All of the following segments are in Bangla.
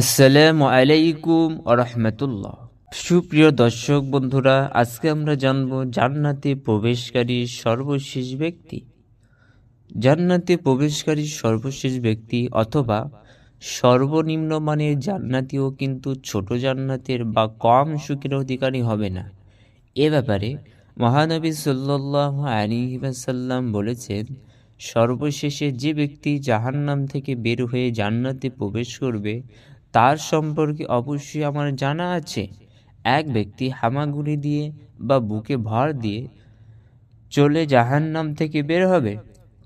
আসসালামু আলাইকুম রহমতুল্লাহ। সুপ্রিয় দর্শক বন্ধুরা, আজকে আমরা জানব জান্নাতে প্রবেশকারী সর্বশেষ ব্যক্তি। জান্নাতে প্রবেশকারী সর্বশেষ ব্যক্তি অথবা সর্বনিম্ন মানের জান্নাতিও কিন্তু ছোট জান্নাতের বা কম সুখের অধিকারী হবে না। এ ব্যাপারে মহানবী সাল্লাহ আলিহাসাল্লাম বলেছেন, সর্বশেষে যে ব্যক্তি জাহান্নাম থেকে বের হয়ে জান্নাতে প্রবেশ করবে তার সম্পর্কে অবশ্যই আমার জানা আছে। এক ব্যক্তি হামাগুড়ি দিয়ে বা বুকে ভর দিয়ে চলে জাহান্নাম থেকে বের হবে,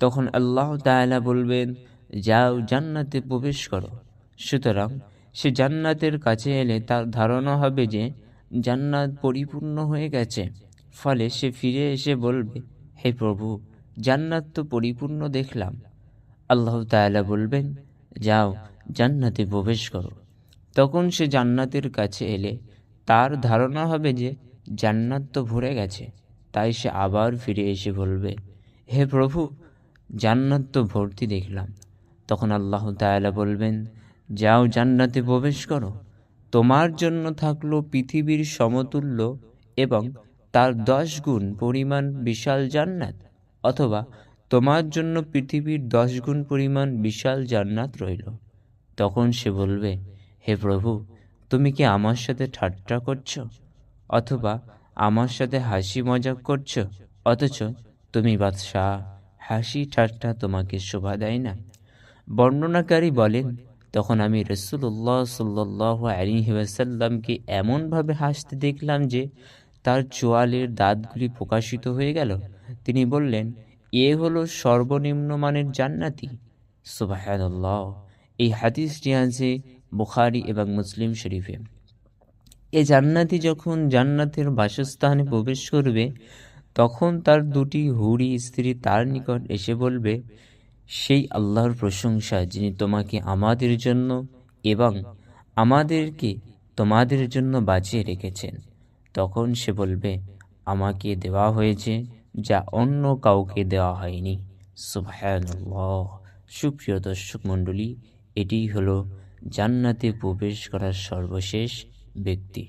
তখন আল্লাহ তাআলা বলবেন, যাও জান্নাতে প্রবেশ করো। সুতরাং সে জান্নাতের কাছে এলে তার ধারণা হবে যে জান্নাত পরিপূর্ণ হয়ে গেছে। ফলে সে ফিরে এসে বলবে, হে প্রভু, জান্নাত তো পরিপূর্ণ দেখলাম। আল্লাহ তাআলা বলবেন, যাও জান্নাতে প্রবেশ করো। তখন সে জান্নাতের কাছে এলে তার ধারণা হবে যে জান্নাত তো ভরে গেছে, তাই সে আবার ফিরে এসে বলবে, হে প্রভু, জান্নাত তো ভর্তি দেখলাম। তখন আল্লাহ তায়ালা বলবেন, যাও জান্নাতে প্রবেশ করো। তোমার জন্য থাকল পৃথিবীর সমতুল্য এবং তার দশ গুণ পরিমাণ বিশাল জান্নাত, অথবা তোমার জন্য পৃথিবীর দশ গুণ পরিমাণ বিশাল জান্নাত রইল। তখন সে বলবে, হে প্রভু, তুমি কি আমার সাথে ঠাট্টা করছ? অথবা আমার সাথে হাসি মজাক করছ? অথচ তুমি বাদশাহ, হাসি ঠাট্টা তোমাকে শোভা দেয় না। বর্ণনাকারী বলেন, তখন আমি রসুল্লাহ সাল্লাহ আলিহাসাল্লামকে এমনভাবে হাসতে দেখলাম যে তার চোয়ালের দাঁতগুলি প্রকাশিত হয়ে গেল। তিনি বললেন, এ হলো সর্বনিম্ন মানের জান্নাতি। সুবাহান্লাহ এই হাদিসটি আছে বুখারি এবং মুসলিম শরীফে। এ জান্নাতি যখন জান্নাতের বাসস্থানে প্রবেশ করবে, তখন তার দুটি হুড়ি স্ত্রী তার নিকট এসে বলবে, সেই আল্লাহর প্রশংসা যিনি তোমাকে আমাদের জন্য এবং আমাদেরকে তোমাদের জন্য বাঁচিয়ে রেখেছেন। তখন সে বলবে, আমাকে দেওয়া হয়েছে যা অন্য কাউকে দেওয়া হয়নি। সুবহানাল্লাহ। সুপ্রিয় দর্শক মণ্ডলী এটি হলো জান্নাতে প্রবেশ করার সর্বশেষ ব্যক্তি।